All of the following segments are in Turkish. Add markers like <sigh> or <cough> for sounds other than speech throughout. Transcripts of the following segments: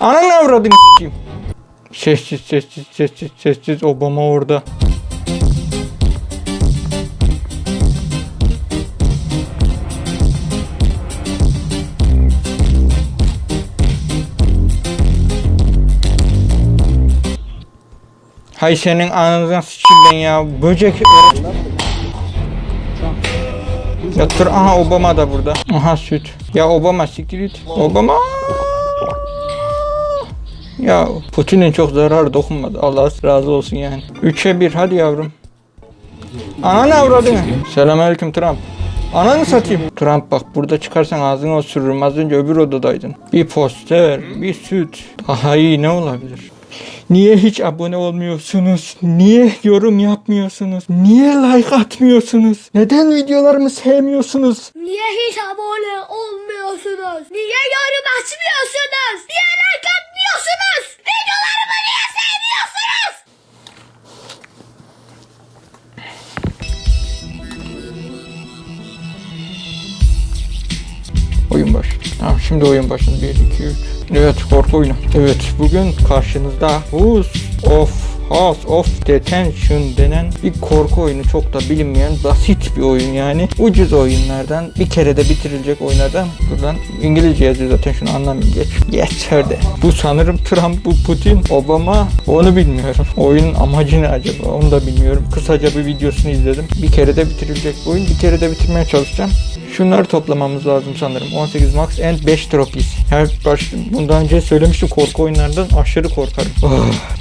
Ananı avradını s**eyim. Sessiz sessiz sessiz sessiz Obama orada. Hay senin ananızdan sıçayım ben ya. Böcek. Ya dur aha Obama da burada. Aha süt. Ya Obama siktir git. Obama. Ya Putin'in çok zararı dokunmadı. Allah razı olsun yani. 3'e 1 hadi yavrum. Ananı avradını. Selamünaleyküm Trump. Ananı satayım. Trump bak burada çıkarsan ağzını osururum. Az önce öbür odadaydın. Bir poster, bir süt. Daha iyi ne olabilir? Niye hiç abone olmuyorsunuz? Niye yorum yapmıyorsunuz? Niye like atmıyorsunuz? Neden videolarımı sevmiyorsunuz? Niye hiç abone olmuyorsunuz? Niye yorum açmıyorsunuz? Şimdi oyun başladı. 1, 2, 3. Evet korku oyunu. Evet bugün karşınızda House of House of Detention denen bir korku oyunu. Çok da bilinmeyen basit bir oyun yani. Ucuz oyunlardan bir kere de bitirilecek oyunlardan. Buradan İngilizce yazıyor zaten şunu anlamayın. Geç. Hadi. Bu sanırım Trump, bu Putin, Obama onu bilmiyorum. Oyunun amacı ne acaba onu da bilmiyorum. Kısaca bir videosunu izledim. Bir kere de bitirilecek bu oyun. Bir kere de bitirmeye çalışacağım. Şunları toplamamız lazım sanırım. 18 max and 5 trophies. Her baş, bundan önce söylemiştim korku oyunlardan aşırı korkarım. Oh,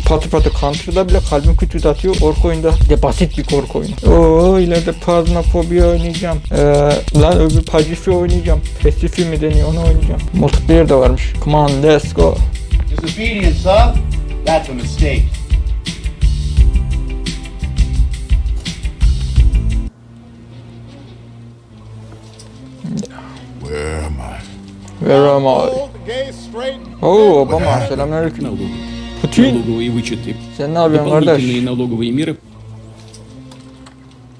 patı patı Counter'da bile kalbim kütüt atıyor. Korku oyunda de basit bir korku oyunu. Oo ileride Phasmophobia oynayacağım. Ee, lan öbür Pacifi oynayacağım. Pacifi mi deniyor onu oynayacağım. Multiplayer de varmış. Come on let's go. Disobedience, huh? That's a mistake. Where am I? Gay, straight, Oo Obama selamünaleyküm. налогов, Putin налоговые вычеты, sen ne yapıyorsun kardeş? дополнительные налоговые меры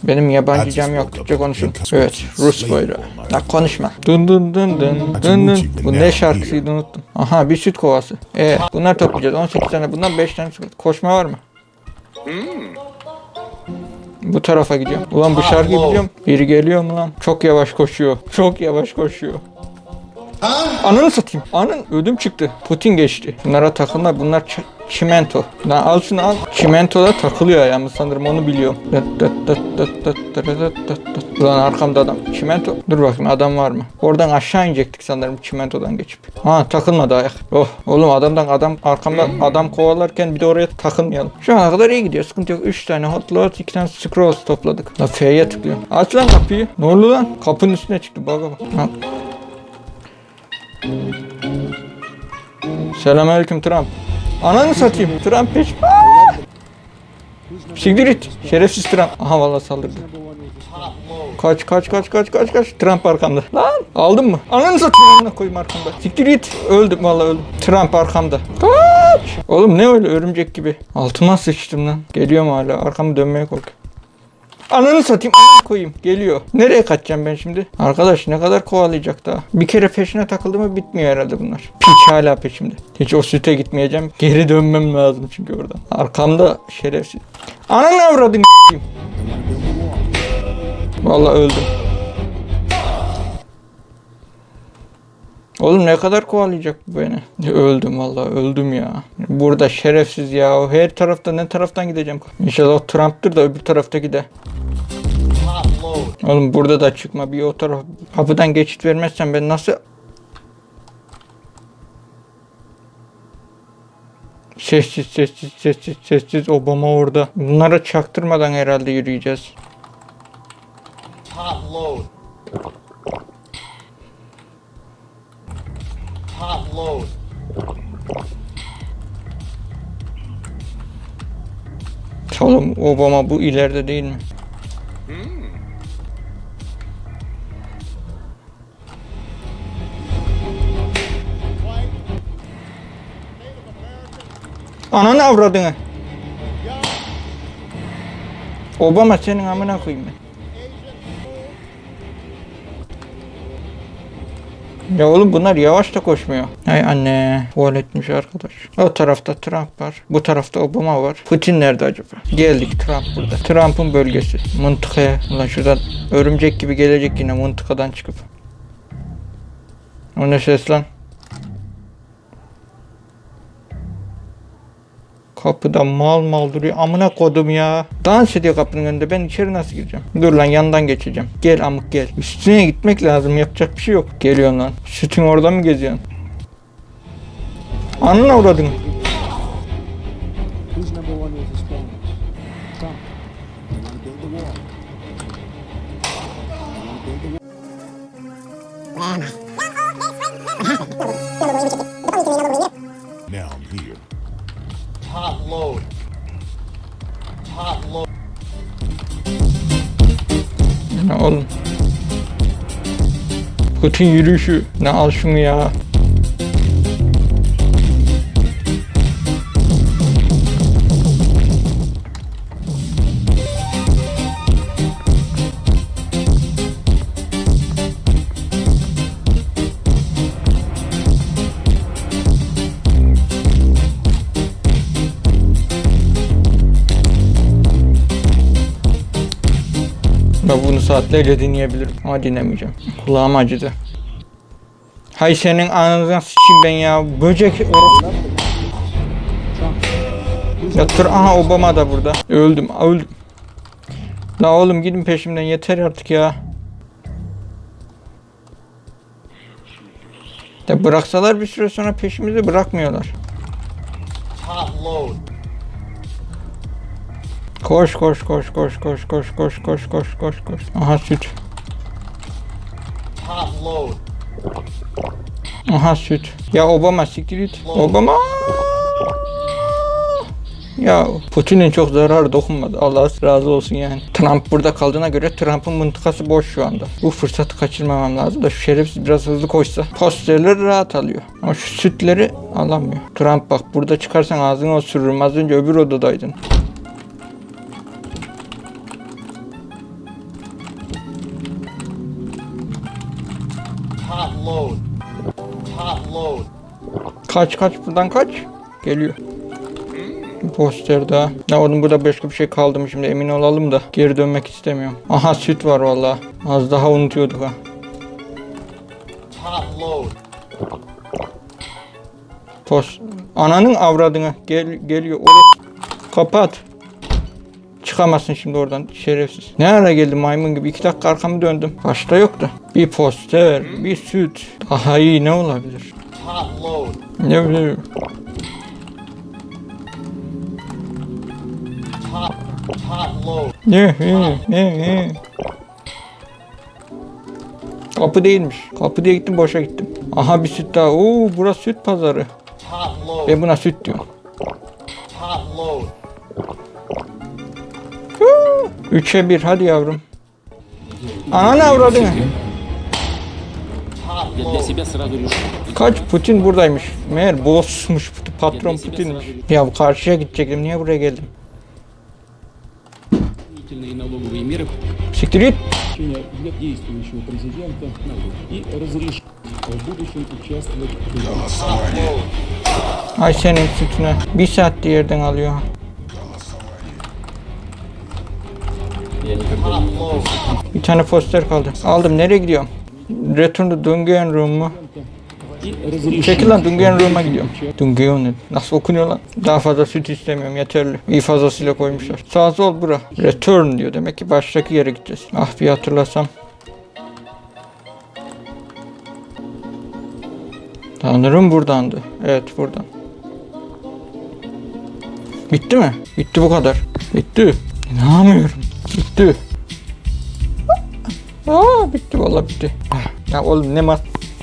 Benim yabancı cam yok. Türkçe konuşun. Evet. Rus bayrağı. Ya konuşma. Dın dın dın dın dın dın. Bu ne şarkısıydı unuttum. Aha bir süt kovası. E bunlar toplayacağız. 18 tane bundan 5 tane süt. Koşma var mı? Bu tarafa gidiyorum. Ulan bu şarkıyı biliyorum. Biri geliyor mu lan? Çok yavaş koşuyor. Çok yavaş koşuyor. Ha? Ananı satayım. Anın ödüm çıktı. Putin geçti. Bunlara takılma bunlar çimento. Lan al şunu al. Çimento da takılıyor ayağımı sanırım onu biliyorum. Ulan arkamda adam. Çimento. Dur bakayım adam var mı? Oradan aşağı inecektik sanırım çimentodan geçip. Ha takılmadı ayak. Oh oğlum adamdan adam arkamda adam kovalarken bir de oraya takılmayalım. Şu ana kadar iyi gidiyor. Sıkıntı yok. 3 tane hot load 2 tane scrolls topladık. La F'ye tıklıyorum. Aç lan kapıyı. Ne oldu lan? Kapının üstüne çıktı. Baka bak. Selamünaleyküm Trump. Ananı satayım. Trump peş. Siktir. Şerefsiz Trump. Aha vallahi saldırdı. Kaç kaç kaç kaç kaç kaç. Trump arkamda. Lan aldın mı? Ananı satayım amına koyayım arkamda. Siktir git. Öldüm vallahi öldüm. Trump arkamda. Kaç. Oğlum ne öyle örümcek gibi. Altıma sıçtım lan. Geliyor mu hala? Arkamı dönmeye korkuyorum. Ananı satayım ananı koyayım. Geliyor. Nereye kaçacağım ben şimdi? Arkadaş ne kadar kovalayacak daha. Bir kere peşine takıldı mı bitmiyor herhalde bunlar. Piç hala peşimde. Hiç o süte gitmeyeceğim. Geri dönmem lazım çünkü oradan. Arkamda şerefsiz. Ananı avradın. Vallahi öldüm. Oğlum ne kadar kovalayacak bu beni? Öldüm vallahi öldüm ya. Burada şerefsiz ya. Her tarafta ne taraftan gideceğim? İnşallah Trump'tır da öbür tarafta gider. Oğlum burada da çıkma bir o taraf. Kapıdan geçit vermezsen ben nasıl... Sessiz sessiz sessiz sessiz Obama orada. Bunlara çaktırmadan herhalde yürüyeceğiz. Top load. Top load. Oğlum Obama bu ileride değil mi? Ananı avradını. Obama senin amına koyayım. Ya oğlum bunlar yavaş da koşmuyor. Hay anne. Tuvaletmiş arkadaş. O tarafta Trump var. Bu tarafta Obama var. Putin nerede acaba? Geldik Trump burada. Trump'ın bölgesi. Mıntıkaya. Ulan şuradan örümcek gibi gelecek yine mıntıkadan çıkıp. O ne ses lan? Kapıda mal mal duruyor. Amına kodum ya. Dans ediyor kapının önünde. Ben içeri nasıl gireceğim? Dur lan yandan geçeceğim. Gel amık gel. Üstüne gitmek lazım. Yapacak bir şey yok. Geliyorsun lan. Sütün orada mı geziyorsun? Anına uğradın. Ne oğlum? Putin yürüyüşü. Ne al şunu ya. Saatlerce dinleyebilirim ama dinlemeyeceğim. Kulağım acıdı. Hay senin ananızdan sıçayım ben ya. Böcek or- Ya tır aha Obama da burada. Öldüm öldüm. La oğlum gidin peşimden yeter artık ya. Ya bıraksalar bir süre sonra peşimizi bırakmıyorlar. Top load. Koş koş koş koş koş koş koş koş koş koş koş. Aha süt. Aha süt. Ya Obama siktir git. Obama. Ya Putin'in çok zararı dokunmadı. Allah razı olsun yani. Trump burada kaldığına göre Trump'ın mıntıkası boş şu anda. Bu fırsatı kaçırmamam lazım da şu şerefsiz biraz hızlı koşsa. Posterleri rahat alıyor. Ama şu sütleri alamıyor. Trump bak burada çıkarsan ağzını osururum. Az önce öbür odadaydın. Top load. Top load. Kaç kaç buradan kaç. Geliyor. Poster daha. Ya oğlum burada başka bir şey kaldı mı şimdi emin olalım da geri dönmek istemiyorum. Aha süt var valla. Az daha unutuyorduk ha. Top load. Post. Ananın avradını gel geliyor. Oğlum. Kapat. Çıkamazsın şimdi oradan şerefsiz. Ne ara geldim maymun gibi iki dakika arkamı döndüm. Başta yoktu. Bir poster, bir süt. Daha iyi ne olabilir? Ne bileyim. Ne ne ne ne. Kapı değilmiş. Kapı diye gittim boşa gittim. Aha bir süt daha. Oo burası süt pazarı. Ben buna süt diyorum. Üçe bir hadi yavrum. Ananı avradın. Kaç Putin buradaymış. Meğer bossmuş patron Putin'miş. Ya karşıya gidecektim niye buraya geldim? Siktir git. Ay senin sütüne. Bir saat yerden alıyor. Bir tane poster kaldı. Aldım. Nereye gidiyorum? Return to Dungeon Room? Çekil lan Dungeon Room'a gidiyorum. Dungeon nasıl okunuyor lan? Daha fazla süt istemiyorum yeterli. İyi fazlasıyla koymuşlar. Sağ sol bura. Return diyor demek ki baştaki yere gideceğiz. Ah bir hatırlasam. Tanrım buradandı. Evet buradan. Bitti mi? Bitti bu kadar. Bitti. İnanamıyorum. Bitti. Aa bitti vallahi bitti. Ya oğlum ne mas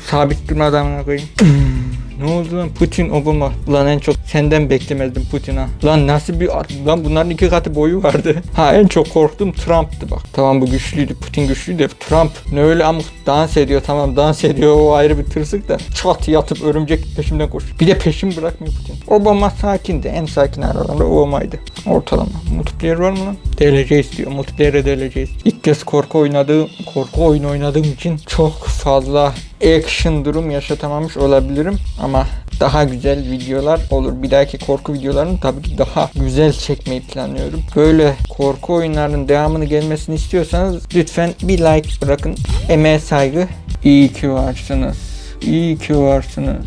sabit durmadan koyayım. <laughs> ne oldu lan? Putin Obama. Lan en çok senden beklemezdim Putin ha Lan nasıl bir at Lan bunların iki katı boyu vardı. <laughs> Ha en çok korktuğum Trump'tı bak. Tamam bu güçlüydü Putin güçlüydü. Trump ne öyle amık dans ediyor. Tamam dans ediyor. O ayrı bir tırsık da. Çat yatıp örümcek peşimden koş Bir de peşimi bırakmıyor Putin. Obama sakindi. En sakin aralarında Obama'ydı. Ortalama. Multiplayer var mı lan? DLC istiyor. Multiplayer DLC. İlk kez korku oynadığım, korku oyunu oynadığım için çok fazla action durum yaşatamamış olabilirim ama daha güzel videolar olur. Bir dahaki korku videolarını tabii ki daha güzel çekmeyi planlıyorum. Böyle korku oyunlarının devamını gelmesini istiyorsanız lütfen bir like bırakın. Emeğe saygı. İyi ki varsınız. İyi ki varsınız.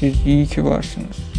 Siz iyi ki varsınız.